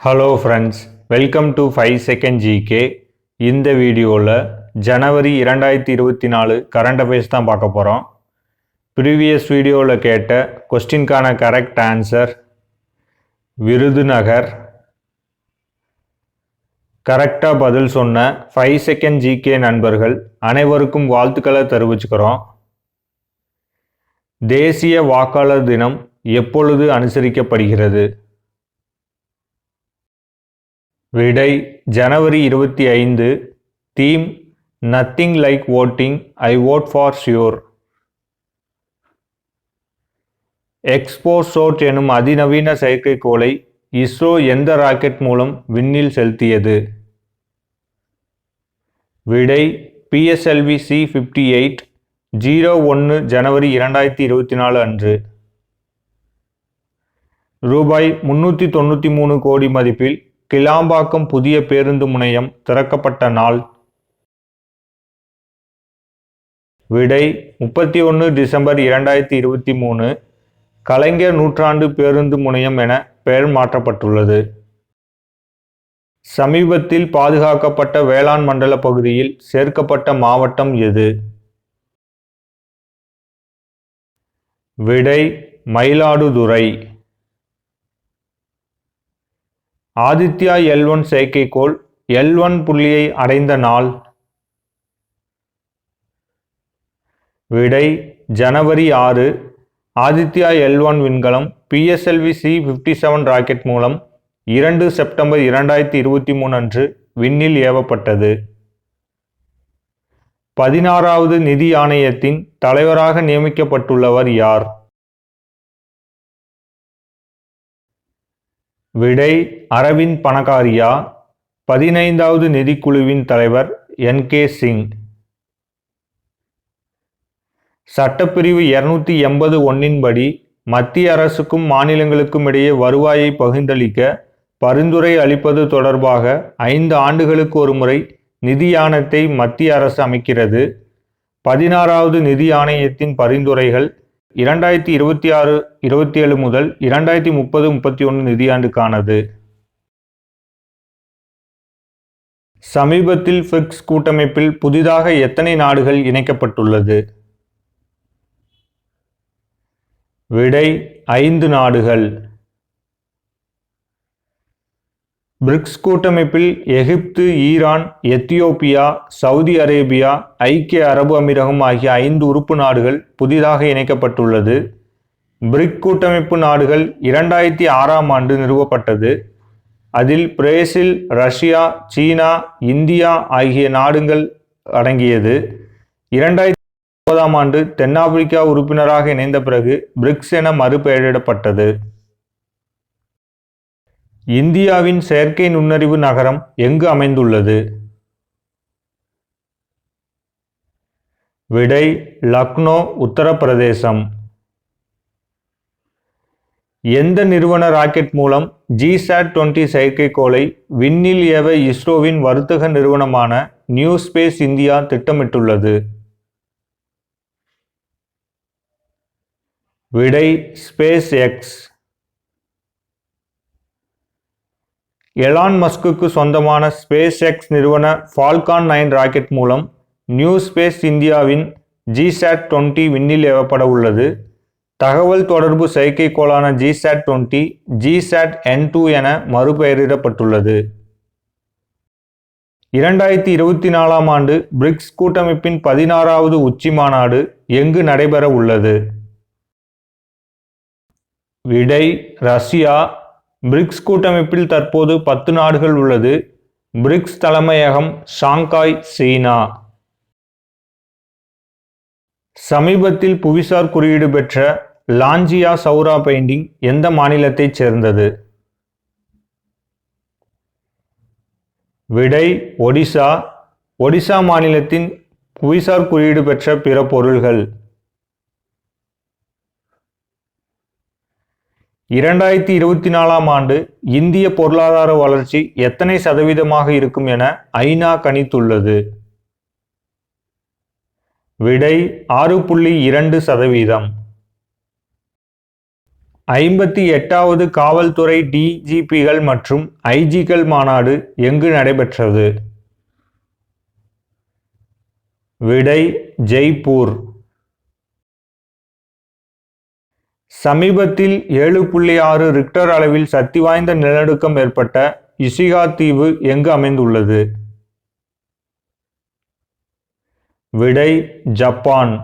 Hello friends welcome to five second GK இந்த வீடியோவில் ஜனவரி இரண்டாயிரத்தி இருபத்தி நாலு கரண்ட் அஃபேர்ஸ் தான் பார்க்க போகிறோம் ப்ரீவியஸ் வீடியோவில் கேட்ட கொஸ்டின்கான கரெக்ட் ஆன்சர் விருதுநகர். கரெக்டாக பதில் சொன்ன ஃபைவ் செகண்ட் ஜிகே நண்பர்கள் அனைவருக்கும் வாழ்த்துக்களை தெரிவிச்சுக்கிறோம். தேசிய வாக்காளர் தினம் எப்பொழுது அனுசரிக்கப்படுகிறது? விடை ஜனவரி இருபத்தி ஐந்து. Theme nothing like voting I vote for sure XPoSat எனும் அதிநவீன செயற்கைக்கோளை இஸ்ரோ எந்த ராக்கெட் மூலம் விண்ணில் செலுத்தியது? விடை PSLV C fifty eight zero ஒன்று ஜனவரி இரண்டாயிரத்தி இருபத்தி நாலு அன்று. ரூபாய் முன்னூற்றி தொண்ணூற்றி மூணு கோடி மதிப்பில் கிளாம்பாக்கம் புதிய பேருந்து முனையம் திறக்கப்பட்ட நாள் விடை முப்பத்தி ஒன்று டிசம்பர் இரண்டாயிரத்தி இருபத்தி மூணு. கலைஞர் நூற்றாண்டு பேருந்து முனையம் என பெயர் மாற்றப்பட்டுள்ளது. சமீபத்தில் பாதுகாக்கப்பட்ட வேளாண் மண்டல பகுதியில் சேர்க்கப்பட்ட மாவட்டம் எது? விடை மயிலாடுதுறை. ஆதித்யா எல் ஒன் செயற்கைக்கோள் எல் ஒன் புள்ளியை அடைந்த நாள். விடை ஜனவரி ஆறு. ஆதித்யா எல் ஒன் விண்கலம் PSLV C fifty seven rocket மூலம் இரண்டு செப்டம்பர் இரண்டாயிரத்தி இருபத்தி மூணு அன்று விண்ணில் ஏவப்பட்டது. பதினாறாவது நிதி ஆணையத்தின் தலைவராக நியமிக்கப்பட்டுள்ளவர் யார்? விடை அரவிந்த் பணகாரியா பதினைந்தாவது நிதிக்குழுவின் தலைவர் என். கே. சிங். சட்டப்பிரிவு இருநூத்தி எண்பது ஒன்னின்படி மத்திய அரசுக்கும் மாநிலங்களுக்கும் இடையே வருவாயை பகிர்ந்தளிக்க பரிந்துரை அளிப்பது தொடர்பாக ஐந்து ஆண்டுகளுக்கு ஒரு முறை நிதி ஆணையத்தை மத்திய அரசு அமைக்கிறது. பதினாறாவது நிதி ஆணையத்தின் பரிந்துரைகள் இரண்டாயிரத்தி இருபத்தி ஆறு இருபத்தி ஏழு முதல் இரண்டாயிரத்தி முப்பது முப்பத்தி ஒன்று நிதியாண்டுக்கானது. சமீபத்தில் பிரிக்ஸ் கூட்டமைப்பில் புதிதாக எத்தனை நாடுகள் இணைக்கப்பட்டுள்ளது? விடை ஐந்து நாடுகள். பிரிக்ஸ் கூட்டமைப்பில் எகிப்து ஈரான் எத்தியோப்பியா சவுதி அரேபியா ஐக்கிய அரபு அமீரகம் ஆகிய ஐந்து உறுப்பு நாடுகள் புதிதாக இணைக்கப்பட்டுள்ளது. பிரிக் கூட்டமைப்பு நாடுகள் இரண்டாயிரத்தி ஆறாம் ஆண்டு நிறுவப்பட்டது. அதில் பிரேசில் ரஷ்யா சீனா இந்தியா ஆகிய நாடுகள் அடங்கியது. இரண்டாயிரத்தி ஒன்பதாம் ஆண்டு தென்னாப்பிரிக்கா உறுப்பினராக இணைந்த பிறகு பிரிக்ஸ் என மறுபெயரிடப்பட்டது. இந்தியாவின் செயற்கை நுண்ணறிவு நகரம் எங்கு அமைந்துள்ளது? விடை லக்னோ உத்தரப்பிரதேசம். எந்த நிறுவன ராக்கெட் மூலம் ஜிசாட் டுவெண்ட்டி செயற்கைக்கோளை விண்ணில் ஏவ இஸ்ரோவின் வர்த்தக நிறுவனமான நியூ ஸ்பேஸ் இந்தியா திட்டமிட்டுள்ளது? விடை ஸ்பேஸ் எக்ஸ். எலான் மஸ்குக்கு சொந்தமான ஸ்பேஸ் எக்ஸ் நிறுவன ஃபால்கான் நைன் ராக்கெட் மூலம் நியூ ஸ்பேஸ் இந்தியாவின் ஜிசாட் டுவெண்ட்டி விண்ணில் ஏவப்பட உள்ளது. தகவல் தொடர்பு செயற்கைக்கோளான GSAT twenty GSAT N two என மறுபெயரிடப்பட்டுள்ளது. இரண்டாயிரத்தி இருபத்தி நாலாம் ஆண்டு பிரிக்ஸ் கூட்டமைப்பின் பதினாறாவது உச்சி மாநாடு எங்கு நடைபெற உள்ளது? விடை ரஷ்யா பிரிக்ஸ் கூட்டமைப்பில் தற்போது பத்து நாடுகள் உள்ளது. பிரிக்ஸ் தலைமையகம் ஷாங்காய் சீனா. சமீபத்தில் புவிசார் குறியீடு பெற்ற லாஞ்சியா சௌரா பெயிண்டிங் எந்த மாநிலத்தைச் சேர்ந்தது? விடை ஒடிசா. ஒடிசா மாநிலத்தின் புவிசார் குறியீடு பெற்ற பிற பொருள்கள். இரண்டாயிரத்தி இருபத்தி நாலாம் ஆண்டு இந்திய பொருளாதார வளர்ச்சி எத்தனை சதவீதமாக இருக்கும் என ஐநா கணித்துள்ளது. விடை ஆறு புள்ளி இரண்டு சதவீதம். ஐம்பத்தி எட்டாவது காவல்துறை டிஜிபிகள் மற்றும் ஐஜிகள் மாநாடு எங்கு நடைபெற்றது? விடை ஜெய்ப்பூர். சமீபத்தில் ஏழு புள்ளி ஆறு ரிக்டர் அளவில் சக்தி வாய்ந்த நிலநடுக்கம் ஏற்பட்ட இசிகா தீவு எங்கு அமைந்துள்ளது? விடை ஜப்பான்.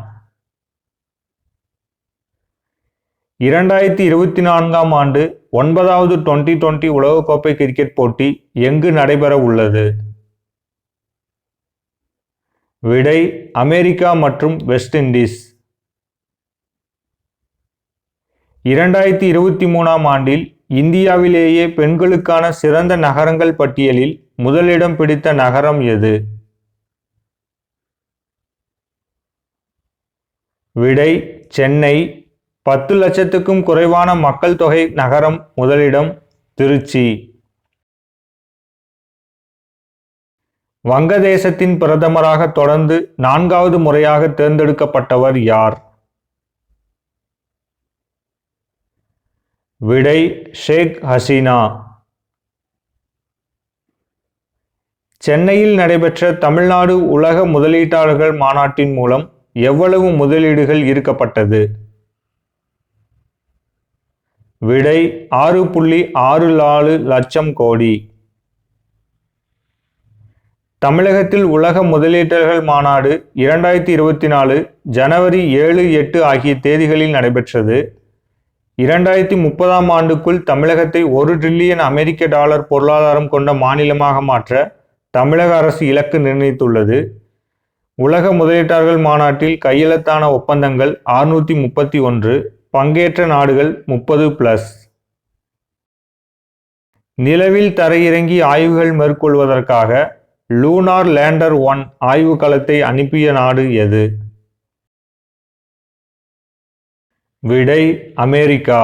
இரண்டாயிரத்தி இருபத்தி நான்காம் ஆண்டு ஒன்பதாவது டுவெண்டி டுவெண்டி உலகக்கோப்பை கிரிக்கெட் போட்டி எங்கு நடைபெற உள்ளது? விடை அமெரிக்கா மற்றும் வெஸ்ட் இண்டீஸ். இரண்டாயிரத்தி இருபத்தி மூணாம் ஆண்டில் இந்தியாவிலேயே பெண்களுக்கான சிறந்த நகரங்கள் பட்டியலில் முதலிடம் பிடித்த நகரம் எது? விடை சென்னை. பத்து லட்சத்துக்கும் குறைவான மக்கள் தொகை நகரம் முதலிடம் திருச்சி. வங்கதேசத்தின் பிரதமராக தொடர்ந்து நான்காவது முறையாக தேர்ந்தெடுக்கப்பட்டவர் யார்? விடை ஷேக் ஹசீனா. சென்னையில் நடைபெற்ற தமிழ்நாடு உலக முதலீட்டாளர்கள் மாநாட்டின் மூலம் எவ்வளவு முதலீடுகள் ஈர்க்கப்பட்டது? விடை ஆறு புள்ளி ஆறு நாலு லட்சம் கோடி. தமிழகத்தில் உலக முதலீட்டாளர்கள் மாநாடு இரண்டாயிரத்தி இருபத்தி நாலு ஜனவரி ஏழு எட்டு ஆகிய தேதிகளில் நடைபெற்றது. இரண்டாயிரத்தி முப்பதாம் ஆண்டுக்குள் தமிழகத்தை ஒரு டிரில்லியன் அமெரிக்க டாலர் பொருளாதாரம் கொண்ட மாநிலமாக மாற்ற தமிழக அரசு இலக்கு நிர்ணயித்துள்ளது. உலக முதலீட்டாளர்கள் மாநாட்டில் கையெழுத்தான ஒப்பந்தங்கள் அறுநூற்றி முப்பத்தி ஒன்று பங்கேற்ற நாடுகள் முப்பது பிளஸ் நிலவில் தரையிறங்கி ஆய்வுகள் மேற்கொள்வதற்காக லூனார் லேண்டர் ஒன் ஆய்வுக்களத்தை அனுப்பிய நாடு எது? விடை அமெரிக்கா.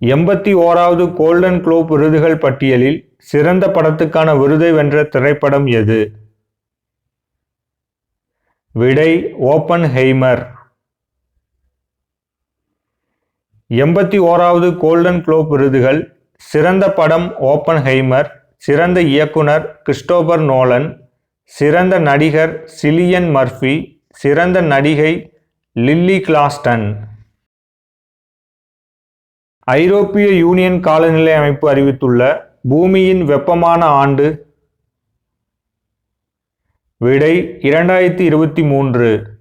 எண்பத்தி ஓராவது கோல்டன் குளோப் விருதுகள் பட்டியலில் சிறந்த படத்துக்கான விருதை வென்ற திரைப்படம் எது? விடை ஓப்பன் ஹெய்மர் எண்பத்தி ஓராவது கோல்டன் குளோப் விருதுகள் சிறந்த படம் ஓப்பன் ஹெய்மர் சிறந்த இயக்குனர் கிறிஸ்டோபர் நோலன் சிறந்த நடிகர் சிலியன் மர்ஃபி சிறந்த நடிகை லில்லி கிளாஸ்டன். ஐரோப்பிய யூனியன் காலநிலை அமைப்பு அறிவித்துள்ள பூமியின் வெப்பமான ஆண்டு விடை இரண்டாயிரத்தி இருபத்தி மூன்று.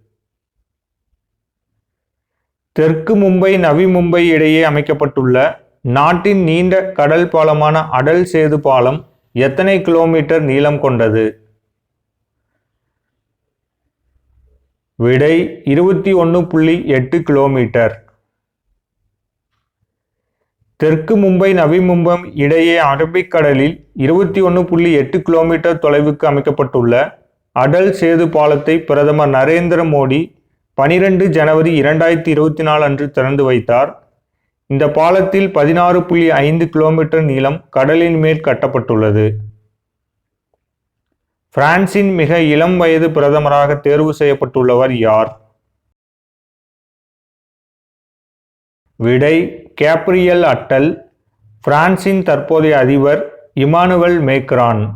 தெற்கு மும்பை நவி மும்பை இடையே அமைக்கப்பட்டுள்ள நாட்டின் நீண்ட கடல் பாலமான அடல் சேது பாலம் எத்தனை கிலோமீட்டர் நீளம் கொண்டது? விடை இருபத்தி ஒன்று புள்ளி எட்டு கிலோமீட்டர். தெற்கு மும்பை நவி மும்பை இடையே அரபிக்கடலில் இருபத்தி ஒன்று புள்ளி எட்டு கிலோமீட்டர் தொலைவுக்கு அமைக்கப்பட்டுள்ள அடல் சேது பாலத்தை பிரதமர் நரேந்திர மோடி பனிரெண்டு ஜனவரி இரண்டாயிரத்தி இருபத்தி நாலு அன்று திறந்து வைத்தார். இந்த பாலத்தில் பதினாறு புள்ளி ஐந்து கிலோமீட்டர் நீளம் கடலின் மேல் கட்டப்பட்டுள்ளது. பிரான்சின் மிக இளம் வயது பிரதமராக தேர்வு செய்யப்பட்டுள்ளவர் யார்? விடை கேப்ரியல் அட்டல் பிரான்சின் தற்போதைய அதிபர் இமானுவல் மேக்ரான்.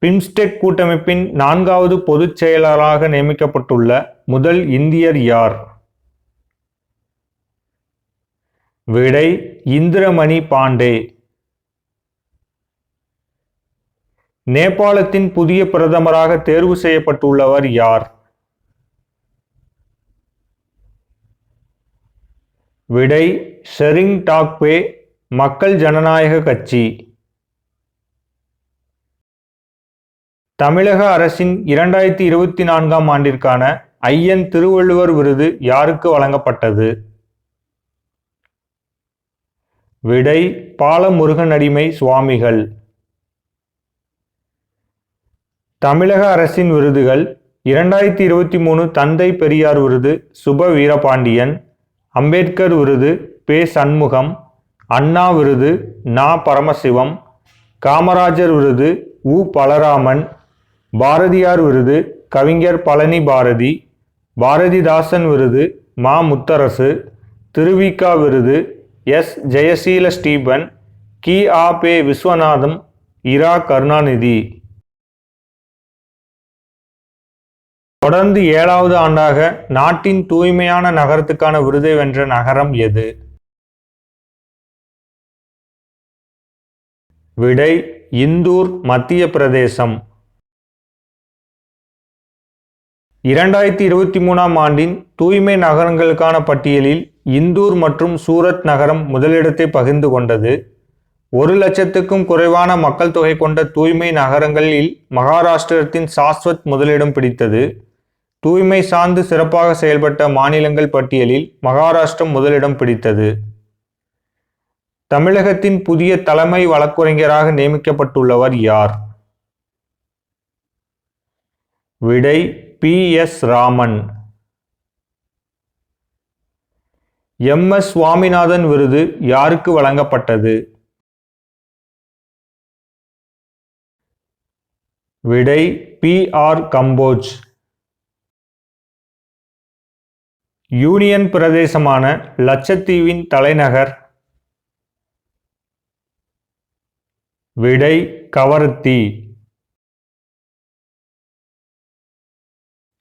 பிம்ஸ்டெக் கூட்டமைப்பின் நான்காவது பொதுச் செயலராக நியமிக்கப்பட்டுள்ள முதல் இந்தியர் யார்? விடை இந்திரமணி பாண்டே. நேபாளத்தின் புதிய பிரதமராக தேர்வு செய்யப்பட்டுள்ளவர் யார்? விடை ஷெரிங் டாக்பே மக்கள் ஜனநாயக கட்சி. தமிழக அரசின் இரண்டாயிரத்தி இருபத்தி நான்காம் ஆண்டிற்கான ஐயன் திருவள்ளுவர் விருது யாருக்கு வழங்கப்பட்டது? விடை பாலமுருகனடிமை சுவாமிகள். தமிழக அரசின் விருதுகள் இரண்டாயிரத்தி இருபத்தி மூணு தந்தை பெரியார் விருது சுப வீரபாண்டியன் அம்பேத்கர் விருது பே சண்முகம் அண்ணா விருது நா பரமசிவம் காமராஜர் விருது உ பலராமன் பாரதியார் விருது கவிஞர் பழனி பாரதி பாரதிதாசன் விருது மா முத்தரசு திருவிக்கா விருது எஸ் ஜெயசீல ஸ்டீபன் கி ஆ பே விஸ்வநாதம் இரா கருணாநிதி. தொடர்ந்து ஏழாவது ஆண்டாக நாட்டின் தூய்மையான நகரத்துக்கான விருதை வென்ற நகரம் எது? விடை இந்தூர் மத்திய பிரதேசம் இரண்டாயிரத்தி இருபத்தி மூணாம் ஆண்டின் தூய்மை நகரங்களுக்கான பட்டியலில் இந்தூர் மற்றும் சூரத் நகரம் முதலிடத்தை பகிர்ந்து கொண்டது. ஒரு லட்சத்துக்கும் குறைவான மக்கள் தொகை கொண்ட தூய்மை நகரங்களில் மகாராஷ்டிரத்தின் சாஸ்வத் முதலிடம் பிடித்தது. தூய்மை சார்ந்து சிறப்பாக செயல்பட்ட மாநிலங்கள் பட்டியலில் மகாராஷ்டிரம் முதலிடம் பிடித்தது. தமிழகத்தின் புதிய தலைமை வழக்குரைஞராக நியமிக்கப்பட்டுள்ளவர் யார்? விடை P. S. Raman. M. S. Swaminathan விருது யாருக்கு வழங்கப்பட்டது? விடை பி. ஆர். கம்போஜ். யூனியன் பிரதேசமான லட்சத்தீவின் தலைநகர் விடை கவரத்தி.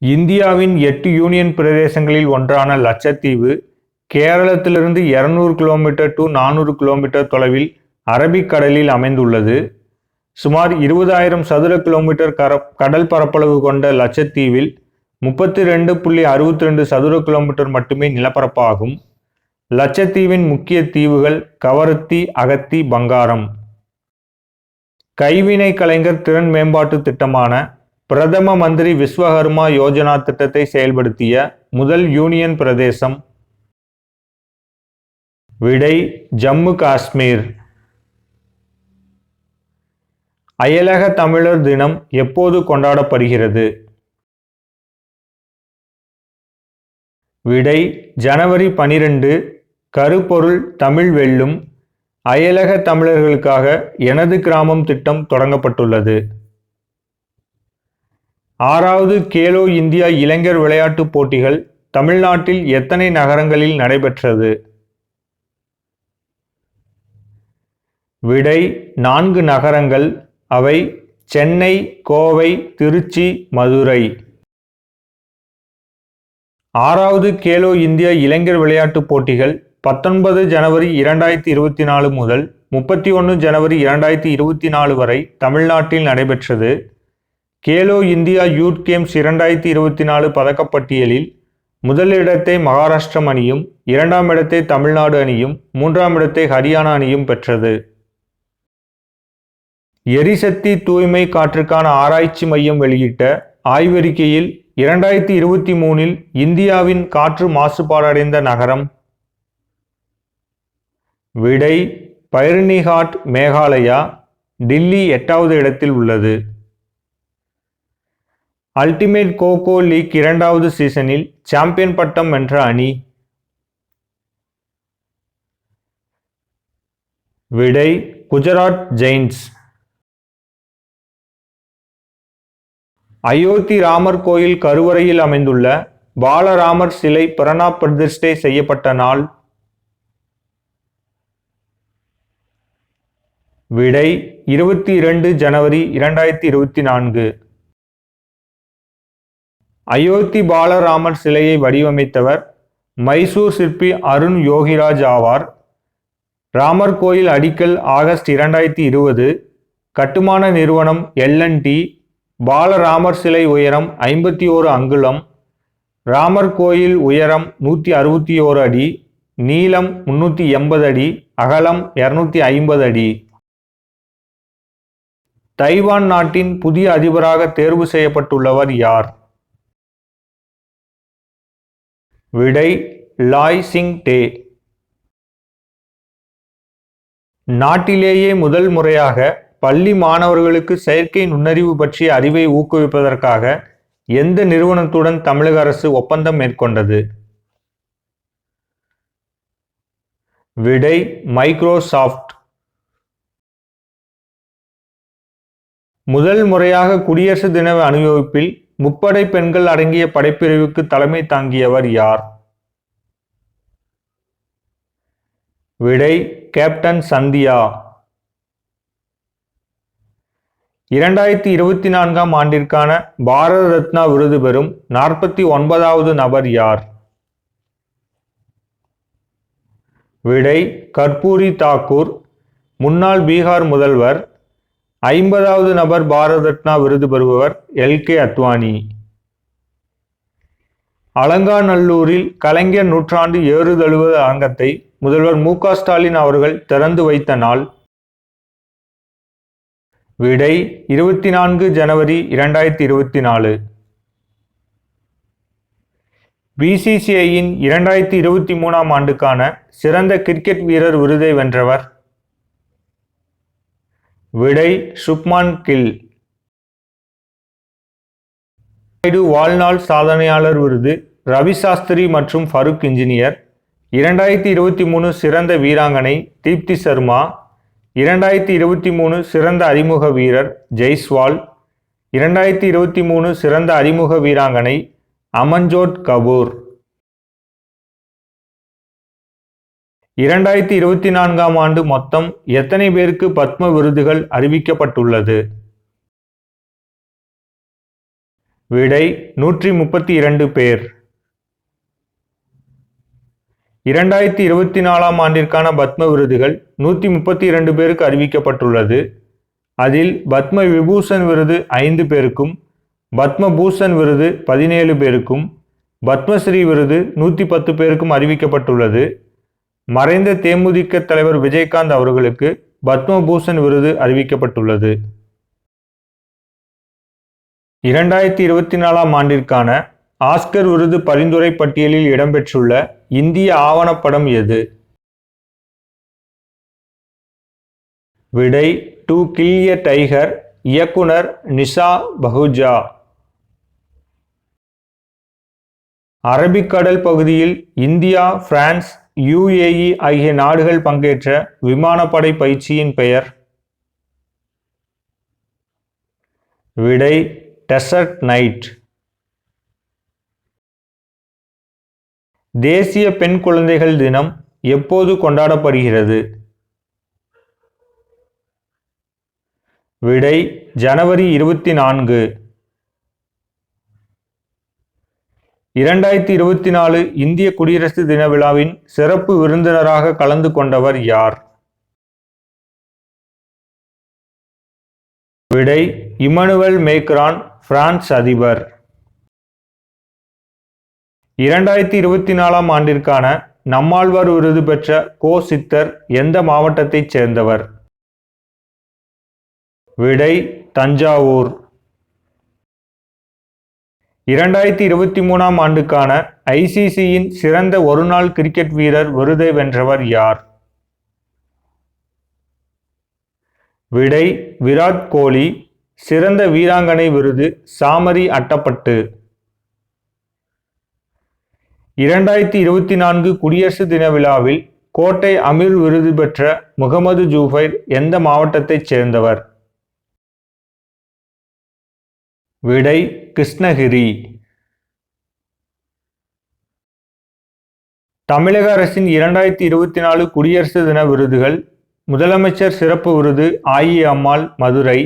இந்தியாவின் எட்டு யூனியன் பிரதேசங்களில் ஒன்றான லட்சத்தீவு கேரளத்திலிருந்து இருநூறு கிலோமீட்டர் டு நானூறு கிலோமீட்டர் தொலைவில் அரபிக்கடலில் அமைந்துள்ளது. சுமார் இருபதாயிரம் சதுர கிலோமீட்டர் கர கடல் பரப்பளவு கொண்ட லட்சத்தீவில் முப்பத்தி ரெண்டு புள்ளி அறுபத்தி ரெண்டு சதுர கிலோமீட்டர் மட்டுமே நிலப்பரப்பாகும். லட்சத்தீவின் முக்கிய தீவுகள் கவரத்தி அகத்தி பங்காரம். கைவினை கலைஞர் திறன் மேம்பாட்டு திட்டமான பிரதம மந்திரி விஸ்வகர்மா யோஜனா திட்டத்தை செயல்படுத்திய முதல் யூனியன் பிரதேசம். விடை ஜம்மு காஷ்மீர். அயலக தமிழர் தினம் எப்போது கொண்டாடப்படுகிறது? விடை ஜனவரி பனிரெண்டு கருப்பொருள் தமிழ் வெல்லும் அயலக தமிழர்களுக்காக எனது கிராமம் திட்டம் தொடங்கப்பட்டுள்ளது. ஆறாவது கேலோ இந்தியா இளைஞர் விளையாட்டுப் போட்டிகள் தமிழ்நாட்டில் எத்தனை நகரங்களில் நடைபெற்றது? விடை நான்கு நகரங்கள் அவை சென்னை கோவை திருச்சி மதுரை. ஆறாவது கேலோ இந்தியா இளைஞர் விளையாட்டுப் போட்டிகள் பத்தொன்பது ஜனவரி இரண்டாயிரத்தி இருபத்தி நாலு முதல் முப்பத்தி ஒன்று ஜனவரி இரண்டாயிரத்தி இருபத்தி நாலு வரை தமிழ்நாட்டில் நடைபெற்றது. கேலோ இந்தியா யூத் கேம்ஸ் இரண்டாயிரத்தி இருபத்தி நாலு பதக்கப்பட்டியலில் முதலிடத்தை மகாராஷ்டிரம் அணியும் இரண்டாம் இடத்தை தமிழ்நாடு அணியும் மூன்றாம் இடத்தை ஹரியானா அணியும் பெற்றது. எரிசக்தி தூய்மை காற்றுக்கான ஆராய்ச்சி மையம் வெளியிட்ட ஆய்வறிக்கையில் இரண்டாயிரத்தி இருபத்தி மூணில் இந்தியாவின் காற்று மாசுபாடடைந்த நகரம் விடை பைரனிஹாட் மேகாலயா டில்லி எட்டாவது இடத்தில் உள்ளது. அல்டிமேட் கோகோ லீக் இரண்டாவது சீசனில் சாம்பியன் பட்டம் வென்ற அணி விடை குஜராத் ஜெயின்ஸ். அயோத்தி ராமர் கோயில் கருவறையில் அமைந்துள்ள பாலராமர் சிலை பிரணா பிரதிஷ்டை செய்யப்பட்ட நாள். விடை இருபத்தி இரண்டு ஜனவரி இரண்டாயிரத்தி இருபத்தி நான்கு. அயோத்தி பாலராமர் சிலையை வடிவமைத்தவர் மைசூர் சிற்பி அருண் யோகிராஜ் ஆவார். ராமர் கோயில் அடிக்கல் ஆகஸ்ட் இரண்டாயிரத்தி இருபது. கட்டுமான நிறுவனம் எல்என்டி பாலராமர் சிலை உயரம் ஐம்பத்தி ஓரு அங்குலம் ராமர் கோயில் உயரம் நூற்றி அறுபத்தி ஓரு அடி நீளம் முன்னூற்றி எண்பது அடி அகலம் இரநூத்தி ஐம்பது அடி. தைவான் நாட்டின் புதிய அதிபராக தேர்வு செய்யப்பட்டுள்ளவர் யார்? விடை லாய் சிங் டே நாட்டிலேயே முதல் முறையாக பள்ளி மாணவர்களுக்கு செயற்கை நுண்ணறிவு பற்றிய அறிவை ஊக்குவிப்பதற்காக எந்த நிறுவனத்துடன் தமிழக அரசு ஒப்பந்தம் மேற்கொண்டது? விடை மைக்ரோசாஃப்ட். முதல் முறையாக குடியரசு தின அணிவகுப்பில் முப்படை பெண்கள் அடங்கிய படைப்பிரிவுக்கு தலைமை தாங்கியவர் யார்? விடை கேப்டன் சந்தியா. இரண்டாயிரத்தி இருபத்தி நான்காம் ஆண்டிற்கான பாரத ரத்னா விருது பெறும் நாற்பத்தி ஒன்பதாவது நபர் யார்? விடை கர்பூரி தாக்கூர். முன்னாள் பீகார் முதல்வர். ஐம்பதாவது நபர் பாரத ரத்னா விருது பெறுபவர் எல். கே. அத்வானி. அலங்காநல்லூரில் கலைஞர் நூற்றாண்டு ஏறுதழுவது அரங்கத்தை முதல்வர் மு. க. ஸ்டாலின் அவர்கள் திறந்து வைத்த நாள் விடை இருபத்தி நான்கு ஜனவரி இரண்டாயிரத்தி இருபத்தி நாலு. பிசிசிஐயின் இரண்டாயிரத்தி இருபத்தி மூணாம் ஆண்டுக்கான சிறந்த கிரிக்கெட் வீரர் விருதை வென்றவர் விடை சுப்மான் கில். நாயுடு வாழ்நாள் சாதனையாளர் விருது ரவி சாஸ்திரி மற்றும் ஃபருக் இன்ஜினியர். இரண்டாயிரத்தி இருபத்தி மூணு சிறந்த வீராங்கனை தீப்தி சர்மா. இரண்டாயிரத்தி இருபத்தி மூணு சிறந்த அறிமுக வீரர் ஜெய்ஸ்வால் இரண்டாயிரத்தி இருபத்தி மூணு சிறந்த அறிமுக வீராங்கனை அமன்ஜோட் கபூர். இரண்டாயிரத்தி இருபத்தி நான்காம் ஆண்டு மொத்தம் எத்தனை பேருக்கு பத்ம விருதுகள் அறிவிக்கப்பட்டுள்ளது? விடை நூற்றி முப்பத்தி இரண்டு பேர். இரண்டாயிரத்தி இருபத்தி நாலாம் ஆண்டிற்கான பத்ம விருதுகள் நூற்றி முப்பத்தி இரண்டு பேருக்கு அறிவிக்கப்பட்டுள்ளது. அதில் பத்ம விபூஷன் விருது ஐந்து பேருக்கும் பத்ம பூஷன் விருது பதினேழு பேருக்கும் பத்மஸ்ரீ விருது நூற்றி பத்து பேருக்கும் அறிவிக்கப்பட்டுள்ளது. மறைந்த தேமுதிக தலைவர் விஜயகாந்த் அவர்களுக்கு பத்மபூஷன் விருது அறிவிக்கப்பட்டுள்ளது. இரண்டாயிரத்தி இருபத்தி நாலாம் ஆண்டிற்கான ஆஸ்கர் விருது பரிந்துரை பட்டியலில் இடம்பெற்றுள்ள இந்திய ஆவணப்படம் எது? விடை டு கில்லிய டைகர் இயக்குனர் நிஷா பஹுஜா அரபிக்கடல் பகுதியில் இந்தியா பிரான்ஸ் யுஏஇ ஆகிய நாடுகள் பங்கேற்ற விமானப்படை பயிற்சியின் பெயர். விடை டெசர்ட் நைட். தேசிய பெண் குழந்தைகள் தினம் எப்போது கொண்டாடப்படுகிறது? விடை ஜனவரி இருபத்தி நான்கு. இரண்டாயிரத்தி இருபத்தி நாலு இந்திய குடியரசு தின விழாவின் சிறப்பு விருந்தினராக கலந்து கொண்டவர் யார்? விடை இமனுவல் மேக்ரான் பிரான்ஸ் அதிபர். இரண்டாயிரத்தி இருபத்தி நாலாம் ஆண்டிற்கான நம்மாழ்வார் விருது பெற்ற கோ சித்தர் எந்த மாவட்டத்தைச் சேர்ந்தவர்? விடை தஞ்சாவூர். இரண்டாயிரத்தி இருபத்தி மூணாம் ஆண்டுக்கான ஐசிசியின் சிறந்த ஒருநாள் கிரிக்கெட் வீரர் விருதை வென்றவர் யார்? விடை விராட் கோலி. சிறந்த வீராங்கனை விருது சாமரி அட்டப்பட்டு. இரண்டாயிரத்தி இருபத்தி நான்கு குடியரசு தின விழாவில் கோட்டை அமீர் விருது பெற்ற முகமது ஜூஃபைர் எந்த மாவட்டத்தைச் சேர்ந்தவர்? விடை கிருஷ்ணகிரி. தமிழக அரசின் இரண்டாயிரத்தி இருபத்தி நாலு குடியரசு தின விருதுகள் முதலமைச்சர் சிறப்பு விருது ஆயி அம்மாள் மதுரை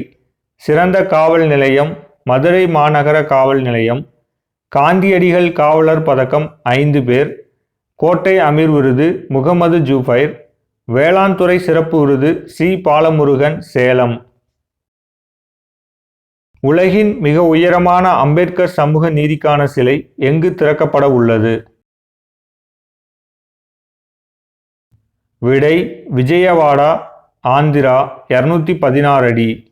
சிறந்த காவல் நிலையம் மதுரை மாநகர காவல் நிலையம் காந்தியடிகள் காவலர் பதக்கம் ஐந்து பேர் கோட்டை அமீர் விருது முகமது ஜூஃபைர் வேளாண் துறை சிறப்பு விருது சி. பாலமுருகன் சேலம். உலகின் மிக உயரமான அம்பேத்கர் சமூக நீதிக்கான சிலை எங்கு திறக்கப்பட உள்ளது? விடை விஜயவாடா ஆந்திரா இருநூத்தி பதினாறு அடி.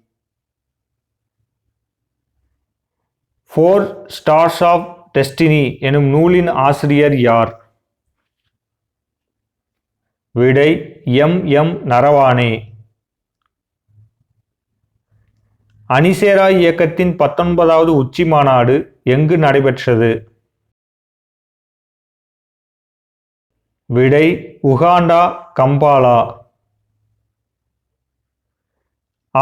ஃபோர் ஸ்டார்ஸ் ஆஃப் டெஸ்டினி எனும் நூலின் ஆசிரியர் யார்? விடை எம். எம். நரவானே அணிசேரா இயக்கத்தின் பத்தொன்பதாவது உச்சி மாநாடு எங்கு நடைபெற்றது? விடை உகாண்டா கம்பாலா.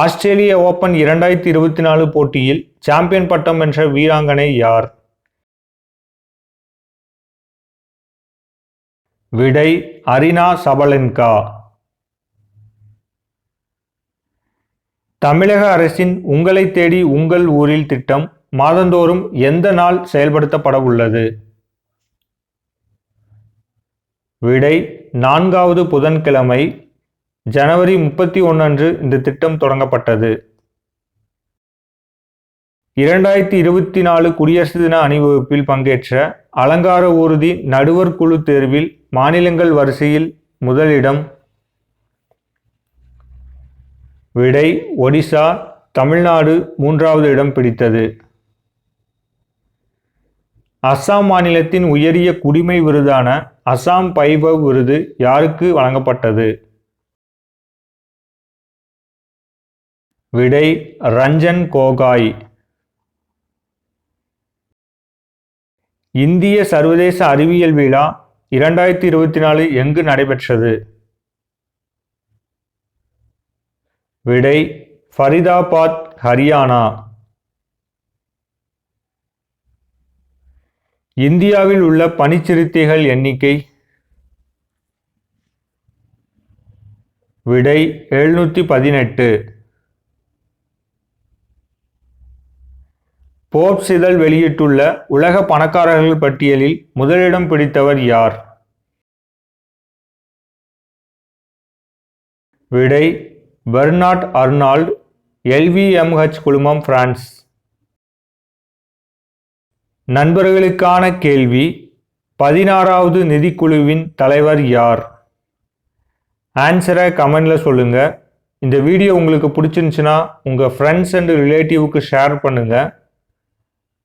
ஆஸ்திரேலிய ஓபன் இரண்டாயிரத்தி இருபத்தி நாலு போட்டியில் சாம்பியன் பட்டம் வென்ற வீராங்கனை யார்? விடை அரினா சபலென்கா. தமிழக அரசின் உங்களை தேடி உங்கள் ஊரில் திட்டம் மாதந்தோறும் எந்த நாள் செயல்படுத்தப்பட உள்ளது விடை நான்காவது புதன்கிழமை ஜனவரி முப்பத்தி ஒன்று இந்த திட்டம் தொடங்கப்பட்டது. இரண்டாயிரத்தி இருபத்தி நாலு குடியரசு தின அணிவகுப்பில் பங்கேற்ற அலங்கார ஊர்தி நடுவர் குழு தேர்வில் மாநிலங்கள் வரிசையில் முதலிடம் விடை ஒடிசா தமிழ்நாடு மூன்றாவது இடம் பிடித்தது. அஸ்ஸாம் மாநிலத்தின் உயரிய குடிமை விருதான அஸ்ஸாம் பைபவ் விருது யாருக்கு வழங்கப்பட்டது? விடை ரஞ்சன் கோகாய். இந்திய சர்வதேச அறிவியல் விழா இரண்டாயிரத்தி இருபத்தி நாலு எங்கு நடைபெற்றது? விடை ஃபரிதாபாத் ஹரியானா. இந்தியாவில் உள்ள பனிச்சிறுத்தைகள் எண்ணிக்கை விடை எழுநூற்றி பதினெட்டு. போர்ப்ஸ் இதழ் வெளியிட்டுள்ள உலக பணக்காரர்கள் பட்டியலில் முதலிடம் பிடித்தவர் யார்? விடை பெர்னாட் அர்னால்ட் எல்விஎம்ஹெச் குழுமம் பிரான்ஸ். நண்பர்களுக்கான கேள்வி பதினாறாவது நிதிக்குழுவின் தலைவர் யார்? ஆன்சரை கமெண்டில் சொல்லுங்கள் இந்த வீடியோ உங்களுக்கு பிடிச்சிருந்துச்சுன்னா உங்கள் ஃப்ரெண்ட்ஸ் அண்ட் ரிலேட்டிவுக்கு ஷேர் பண்ணுங்கள்